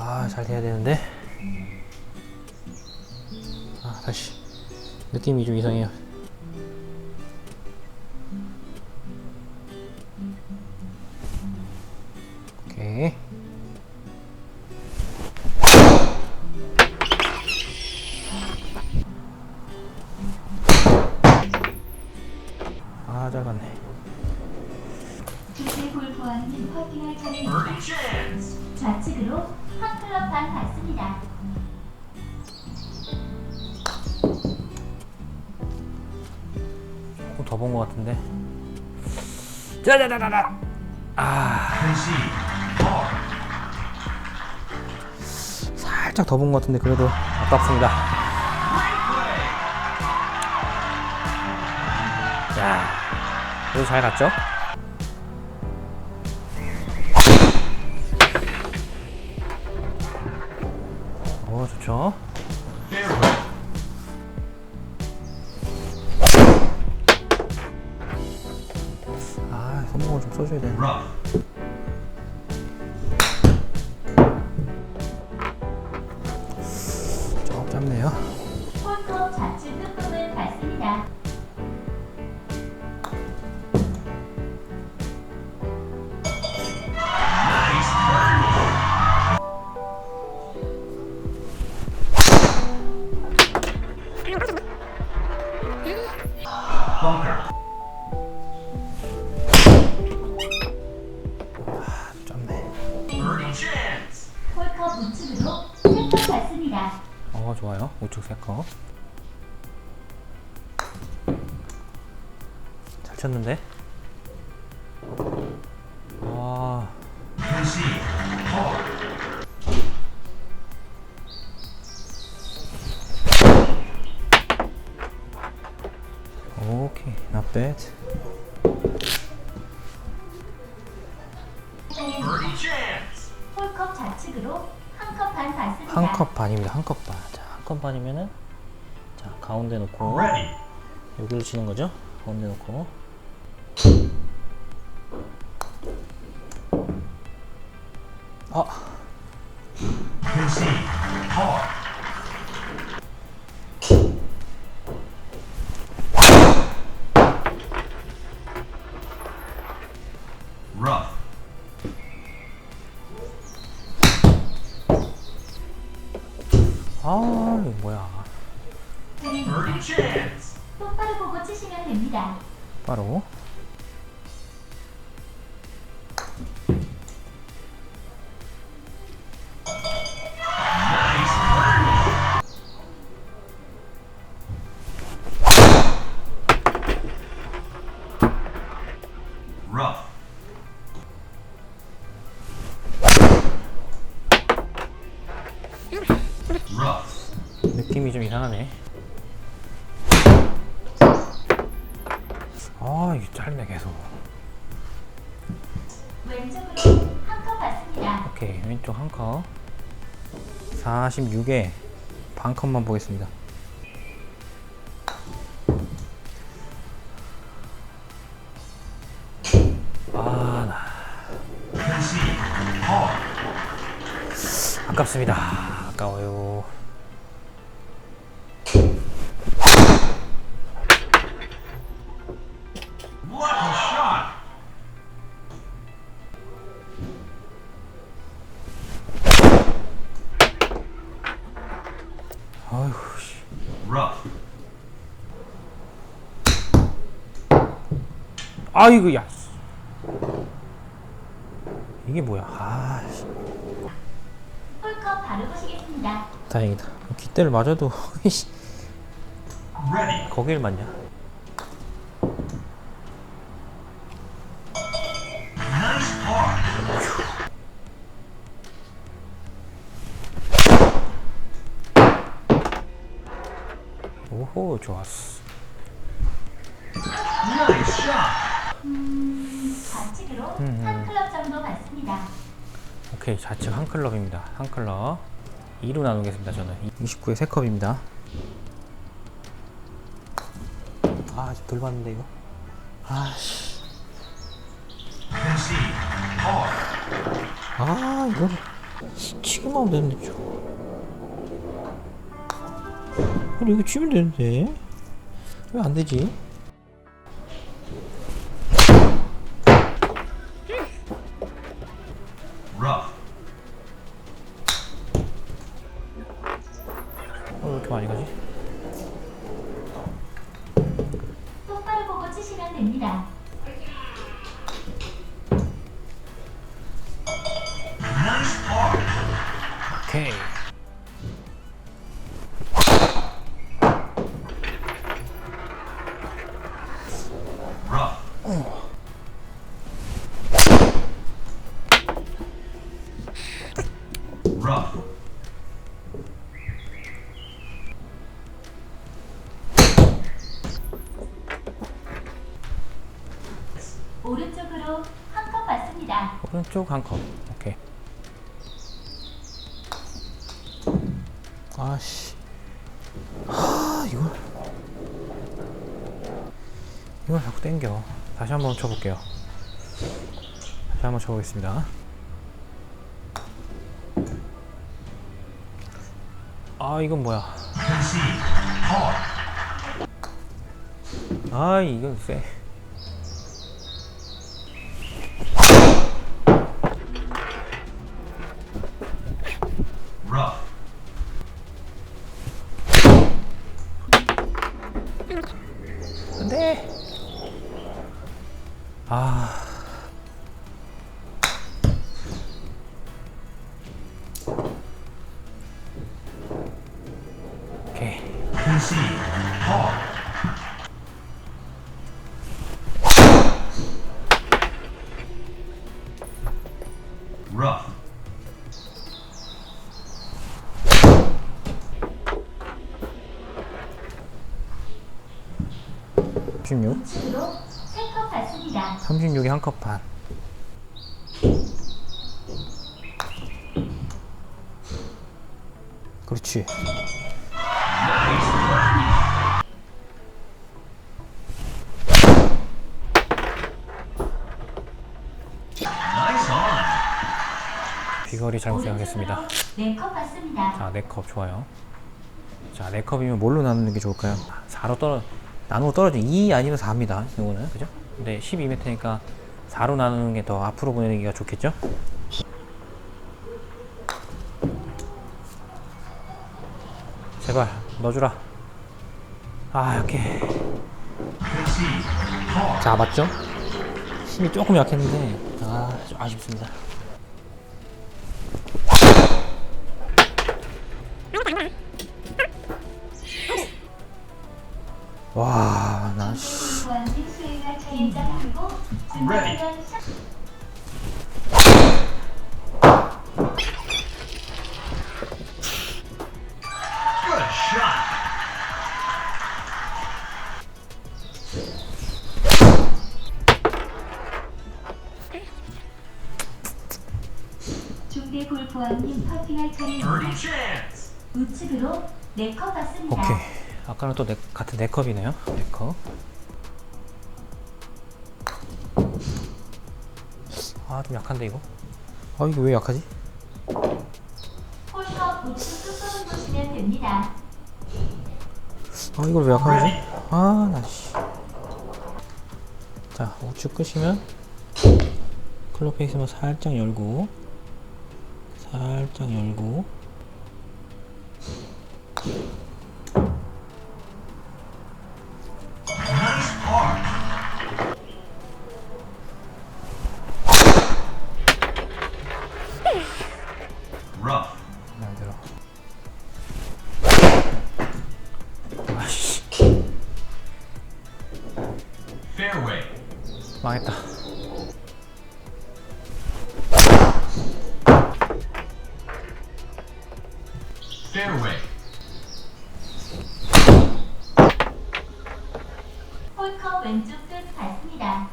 아, 잘 돼야 되는데. 아, 다시. 느낌이 좀 이상해요. 오케이. 아, 잘 갔네. 주제 골프와는 퍼팅할 차례입니다. 좌측으로 한 클럽 반 받습니다. 조금 더 본 것 같은데. 짜자자자자. 아. 살짝 더 본 것 같은데 그래도 아깝습니다. 야, 그래도 잘 갔죠? 오, 좋죠? 아, 손목을 좀 써줘야 되는데. 좀 짧네요. 어, 좋아요. 우측 세 컵. 잘 쳤는데? 와. 오케이, not bad. 홀컵 좌측으로 한 컵반 받습니다. 한 컵 반입니다. 한 컵 반. 자, 가운데 놓고 여기를 치는 거죠? 가운데 놓고 아. 바로. Rough. 느낌이 좀 이상하네. 아, 이게 짧네 계속. 왼쪽으로 한 컵 받습니다. 오케이, 왼쪽 한 컵. 46에 반 컵만 보겠습니다. 아, 나 Concede. Par. 아깝습니다. 아까워요. 아이고, 야. 이게 뭐야? 아, 씨. 홀컵 바로 보시겠습니다. 다행이다. 귓대를 맞아도 씨, Ready. 거길 맞냐? 오호, 좋았어. Nice shot. 좌측으로 음, 한 클럽 정도 받습니다. 오케이, 좌측 한 클럽입니다. 한 클럽. 2로 나누겠습니다, 저는. 29에 3컵입니다. 아, 아직 덜 봤는데, 이거. 아, 씨. Concede. Par. 아, 이거. 치기만 하면 되는데 좀. 아니 이거 치면 되는데 왜 안 되지? 치시면 됩니다. 오케이. 오른쪽으로 한컵 받습니다. 오른쪽 한 컵. 오케이. 아씨. 아 이걸 이걸 자꾸 땡겨. 다시 한번 쳐볼게요. 다시 한번 쳐보겠습니다. 아 이건 뭐야? 아 이건 쎄. 안 돼. 아. 36. 3컵 받습니다. 36이 한 컵 반. 그렇지. 비거리 잘못 생각했습니다. 4컵 받습니다. 자, 4컵 좋아요. 자, 4컵이면 뭘로 나누는 게 좋을까요? 4로 떨어 나누고 떨어져 2 아니면 4입니다. 이거는 그죠? 근데 12m니까 4로 나누는 게 더 앞으로 보내기가 좋겠죠? 제발 넣어주라. 아, 이렇게. 자 맞죠? 힘이 조금 약했는데 아, 좀 아쉽습니다. 와, 나 씨. 중대 골프왕님 퍼팅할 차례입니다. 우측으로 네컵 받습니다. 오케이. 아까는 또 네, 같은 네 컵이네요. 네 컵. 아, 좀 약한데 이거? 아, 이거 왜 약하지? 홀컵 보시면 됩니다. 아, 이걸 왜 약하지? 아, 나 씨. 자, 우측 끄시면 클럽 페이스만 살짝 열고 살짝 열고 Fairway. 홀컵 왼쪽 끝 par.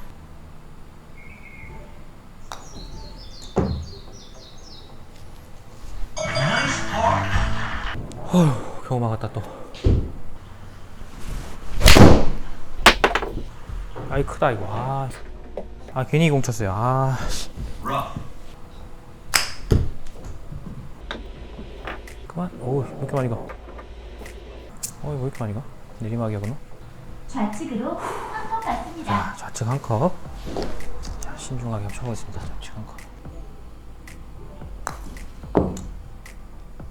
어휴, 겨우 막았다 또. 아이 크다 이거. 아, 아 괜히 공 쳤어요. 아, 씨. Rough. 그만. 오, 왜 이렇게 많이 가? 어, 왜 이렇게 많이 가? 내리막이야, 그럼? 좌측으로 한컵 받습니다. 자, 좌측 한 컵. 자, 신중하게 쳐보겠습니다. 좌측 한 컵.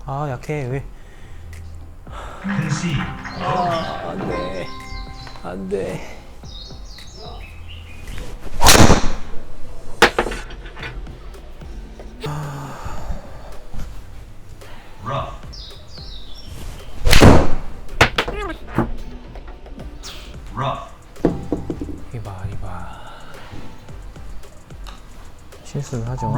아, 약해. 왜? Concede. 안 돼. 안 돼. 실수를 하죠.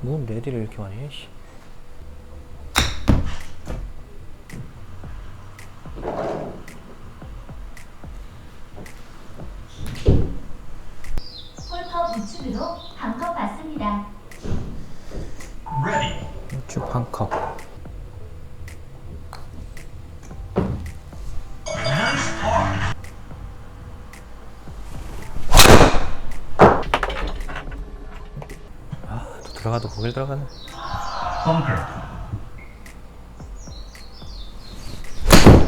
뭔 레디를 이렇게 많이 해, 씨. 들어가도 거길 들어가네.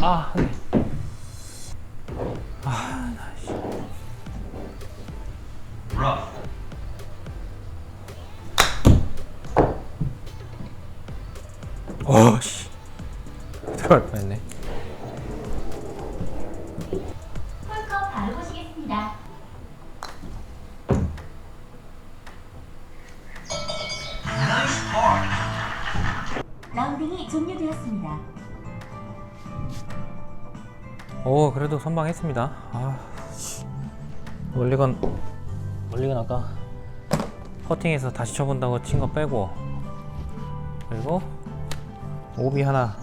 아, 오, 그래도 선방했습니다. 아, 씨. 원리건, 원리건 아까 퍼팅해서 다시 쳐본다고 친 거 빼고, 그리고 오비 하나,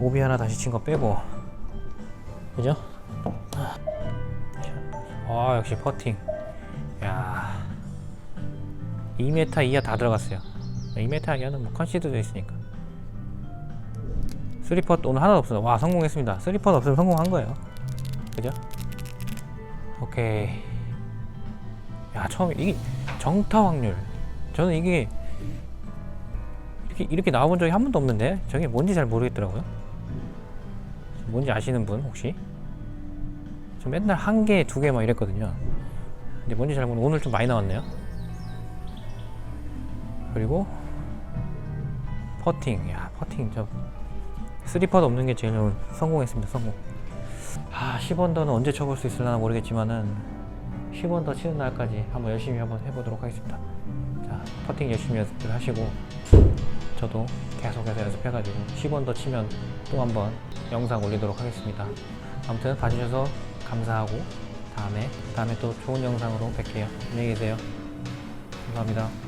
오비 하나 다시 친 거 빼고, 그죠? 아, 역시 퍼팅. 야 2m 이하 다 들어갔어요. 2m 이하는 뭐 컨시드도 있으니까. 3팟 오늘 하나도 없어요. 와 성공했습니다. 3팟 없으면 성공한 거예요. 그죠? 오케이. 야 처음에 이게 정타 확률. 저는 이게 이렇게 이렇게 나와본 적이 한 번도 없는데 저게 뭔지 잘 모르겠더라고요. 뭔지 아시는 분 혹시? 저 맨날 한 개, 두 개 막 이랬거든요. 근데 뭔지 잘 모르고 오늘 좀 많이 나왔네요. 그리고 퍼팅. 야 퍼팅 저 3팟 없는 게 제일 성공했습니다. 성공. 아 10원더는 언제 쳐볼 수 있을려나 모르겠지만은 10원더 치는 날까지 한번 열심히 한번 해보도록 하겠습니다. 자 퍼팅 열심히 연습을 하시고 저도 계속해서 연습해가지고 10원더 치면 또 한번 영상 올리도록 하겠습니다. 아무튼 봐주셔서 감사하고 다음에 다음에 또 좋은 영상으로 뵐게요. 안녕히 계세요. 감사합니다.